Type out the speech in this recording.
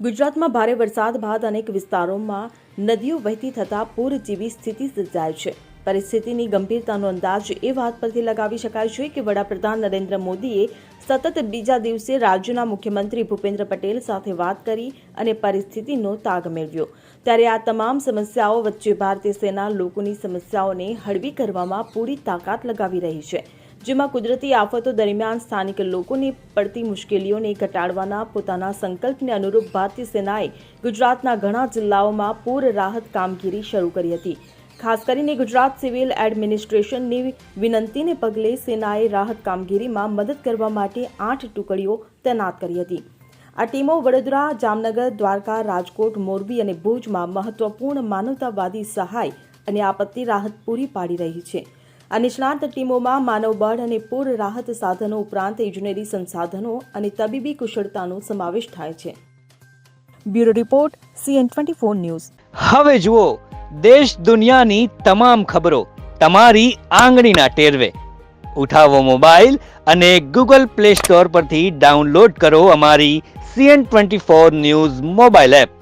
ગુજરાતમાં ભારે વરસાદ બાદ અનેક વિસ્તારોમાં નદીઓ વહેતી થતાં પૂર જેવી સ્થિતિ સર્જાય છે. પરિસ્થિતિની ગંભીરતાનો અંદાજ એ વાત પરથી લગાવી શકાય છે કે વડાપ્રધાન નરેન્દ્ર મોદીએ સતત બીજા દિવસે રાજ્યના મુખ્યમંત્રી ભૂપેન્દ્ર પટેલ સાથે વાત કરી અને પરિસ્થિતિનો તાગ મેળવ્યો. ત્યારે આ તમામ સમસ્યાઓ વચ્ચે ભારતીય સેના લોકોની સમસ્યાઓને હળવી કરવામાં પૂરી તાકાત લગાવી રહી છે. જેમાં કુદરતી આફતો દરમિયાન સ્થાનિક લોકોને પડતી મુશ્કેલીઓને ઘટાડવાના પોતાના સંકલ્પને અનુરૂપ ભારતીય સેનાએ ગુજરાતના ઘણા જિલ્લાઓમાં પૂર રાહત કામગીરી શરૂ કરી હતી. ખાસ કરીને ગુજરાત સિવિલ એડમિનિસ્ટ્રેશનની વિનંતીને પગલે સેનાએ રાહત કામગીરીમાં મદદ કરવા માટે આઠ ટુકડીઓ તૈનાત કરી હતી. આ ટીમો વડોદરા, જામનગર, દ્વારકા, રાજકોટ, મોરબી અને ભુજમાં મહત્વપૂર્ણ માનવતાવાદી સહાય અને આપત્તિ રાહત પૂરી પાડી રહી છે. આ નિષ્ણાત ટીમોમાં માનવબળ અને પૂર રાહત સાધનો ઉપરાંત ઇજનેરી સંસાધનો અને તબીબી કુશળતાનો સમાવેશ થાય છે. Bureau report, CN twenty four news. હવે જુઓ, દેશ દુનિયાની તમામ ખબરો તમારી આંગળીના ટેરવે. ઉઠાવો મોબાઈલ અને ગૂગલ પ્લે સ્ટોર પરથી ડાઉનલોડ કરો અમારી CN twenty four news mobile app.